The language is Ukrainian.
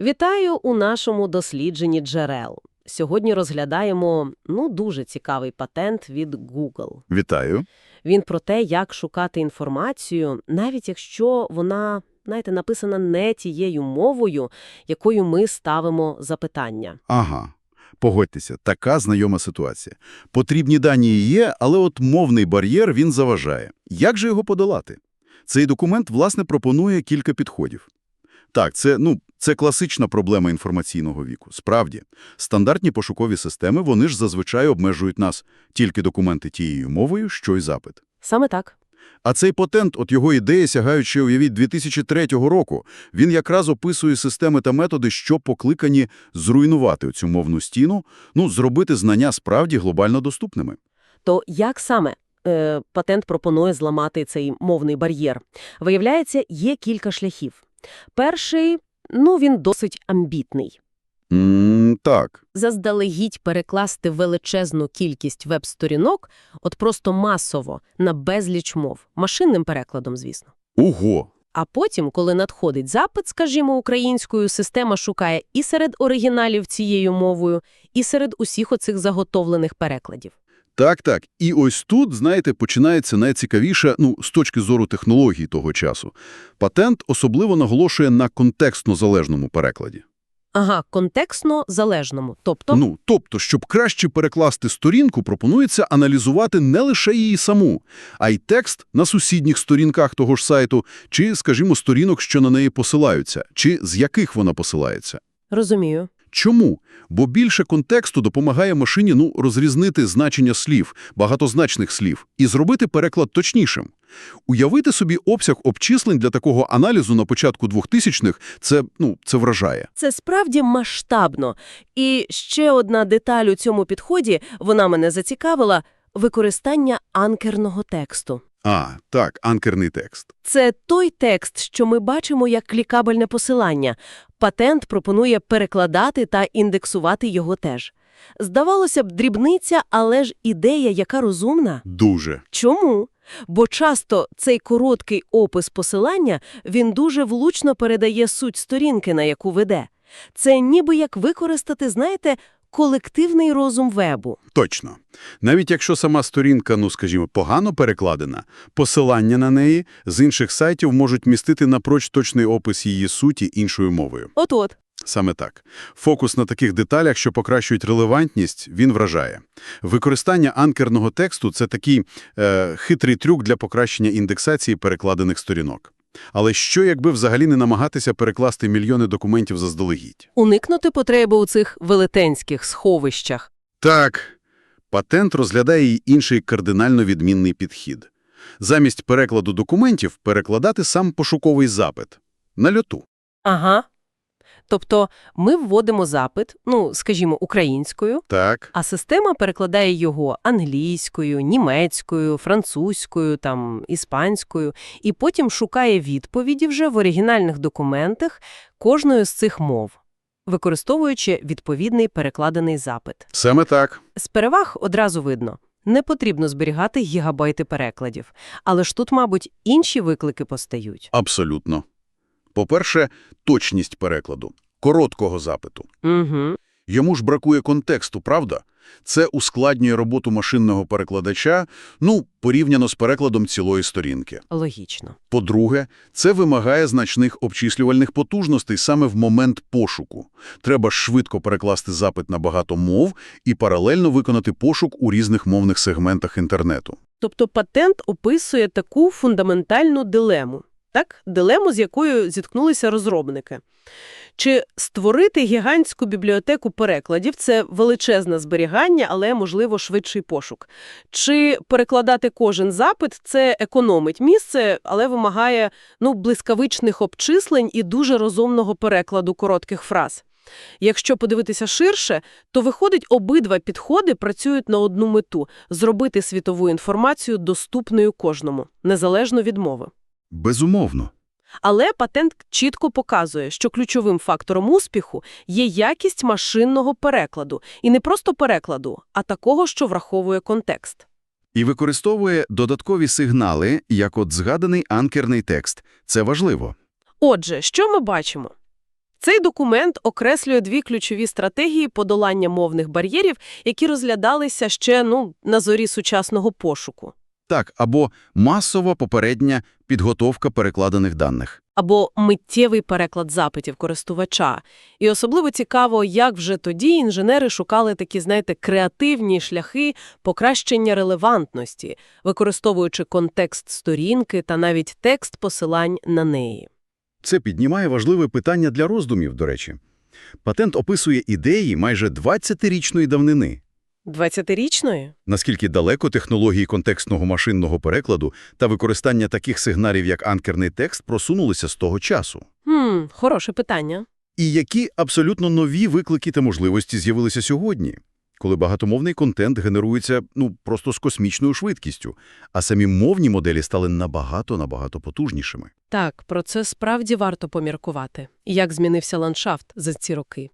Вітаю у нашому дослідженні джерел. Сьогодні розглядаємо ну дуже цікавий патент від Google. Вітаю. Він про те, як шукати інформацію, навіть якщо вона, знаєте, написана не тією мовою, якою ми ставимо запитання. Ага. Погодьтеся, така знайома ситуація. Потрібні дані є, але от мовний бар'єр він заважає. Як же його подолати? Цей документ, власне, пропонує кілька підходів. Так, це, ну, це класична проблема інформаційного віку. Справді, стандартні пошукові системи, вони ж зазвичай обмежують нас тільки документи тією мовою, що й запит. Саме так. А цей патент, от його ідея, сягаючи, уявіть, 2003 року, він якраз описує системи та методи, що покликані зруйнувати цю мовну стіну, ну, зробити знання справді глобально доступними. То як саме е, патент пропонує зламати цей мовний бар'єр? Виявляється, є кілька шляхів. Перший, ну, він досить амбітний. М так, заздалегідь перекласти величезну кількість веб-сторінок, от просто масово, на безліч мов, машинним перекладом, звісно. ого, А потім, коли надходить запит, скажімо, українською, система шукає і серед оригіналів цією мовою, і серед усіх оцих заготовлених перекладів. Так, так. І ось тут, знаєте, починається найцікавіше, ну, з точки зору технологій того часу. Патент особливо наголошує на контекстно-залежному перекладі. Ага, контекстно залежному. Тобто, Ну, тобто, щоб краще перекласти сторінку, пропонується аналізувати не лише її саму, а й текст на сусідніх сторінках того ж сайту, чи, скажімо, сторінок, що на неї посилаються, чи з яких вона посилається. розумію. Чому? Бо більше контексту допомагає машині ну, розрізнити значення слів, багатозначних слів, і зробити переклад точнішим. Уявити собі обсяг обчислень для такого аналізу на початку 2000-х – це, ну, це вражає. Це справді масштабно. І ще одна деталь у цьому підході, вона мене зацікавила – використання анкерного тексту. А, так, анкерний текст. Це той текст, що ми бачимо як клікабельне посилання. Патент пропонує перекладати та індексувати його теж. Здавалося б, дрібниця, але ж ідея, яка розумна. Дуже. Чому? Бо часто цей короткий опис посилання, він дуже влучно передає суть сторінки, на яку веде. Це ніби як використати, знаєте, колективний розум вебу. Точно. Навіть якщо сама сторінка, ну, скажімо, погано перекладена, посилання на неї з інших сайтів можуть містити напроч точний опис її суті іншою мовою. От-от. Саме так. Фокус на таких деталях, що покращують релевантність, він вражає. Використання анкерного тексту – це такий е, хитрий трюк для покращення індексації перекладених сторінок. Але що, якби взагалі не намагатися перекласти мільйони документів заздалегідь? Уникнути потреби у цих велетенських сховищах. Так, патент розглядає й інший кардинально відмінний підхід. Замість перекладу документів перекладати сам пошуковий запит. На льоту. Ага. Тобто ми вводимо запит, ну, скажімо, українською, Так. а система перекладає його англійською, німецькою, французькою, там, іспанською, і потім шукає відповіді вже в оригінальних документах кожної з цих мов, використовуючи відповідний перекладений запит. Саме так. З переваг одразу видно. Не потрібно зберігати гігабайти перекладів. Але ж тут, мабуть, інші виклики постають. Абсолютно. По-перше, точність перекладу. Короткого запиту. Угу. Йому ж бракує контексту, правда? Це ускладнює роботу машинного перекладача, ну, порівняно з перекладом цілої сторінки. Логічно. По-друге, це вимагає значних обчислювальних потужностей саме в момент пошуку. Треба швидко перекласти запит на багато мов і паралельно виконати пошук у різних мовних сегментах інтернету. Тобто патент описує таку фундаментальну дилему, так? Дилему, з якою зіткнулися розробники. Чи створити гігантську бібліотеку перекладів – це величезне зберігання, але, можливо, швидший пошук. Чи перекладати кожен запит – це економить місце, але вимагає ну, блискавичних обчислень і дуже розумного перекладу коротких фраз. Якщо подивитися ширше, то виходить, обидва підходи працюють на одну мету – зробити світову інформацію доступною кожному, незалежно від мови. Безумовно. Але патент чітко показує, що ключовим фактором успіху є якість машинного перекладу. І не просто перекладу, а такого, що враховує контекст. І використовує додаткові сигнали, як от згаданий анкерний текст. Це важливо. Отже, що ми бачимо? Цей документ окреслює дві ключові стратегії подолання мовних бар'єрів, які розглядалися ще ну, на зорі сучасного пошуку. Так, або масова попередня підготовка перекладених даних. або миттєвий переклад запитів користувача. І особливо цікаво, як вже тоді інженери шукали такі, знаєте, креативні шляхи покращення релевантності, використовуючи контекст сторінки та навіть текст посилань на неї. Це піднімає важливе питання для роздумів, до речі. Патент описує ідеї майже 20-річної давнини. 20-річної? Наскільки далеко технології контекстного машинного перекладу та використання таких сигналів, як анкерний текст, просунулися з того часу? Хм, хороше питання. І які абсолютно нові виклики та можливості з'явилися сьогодні, коли багатомовний контент генерується ну просто з космічною швидкістю, а самі мовні моделі стали набагато-набагато потужнішими. Так, про це справді варто поміркувати. І як змінився ландшафт за ці роки.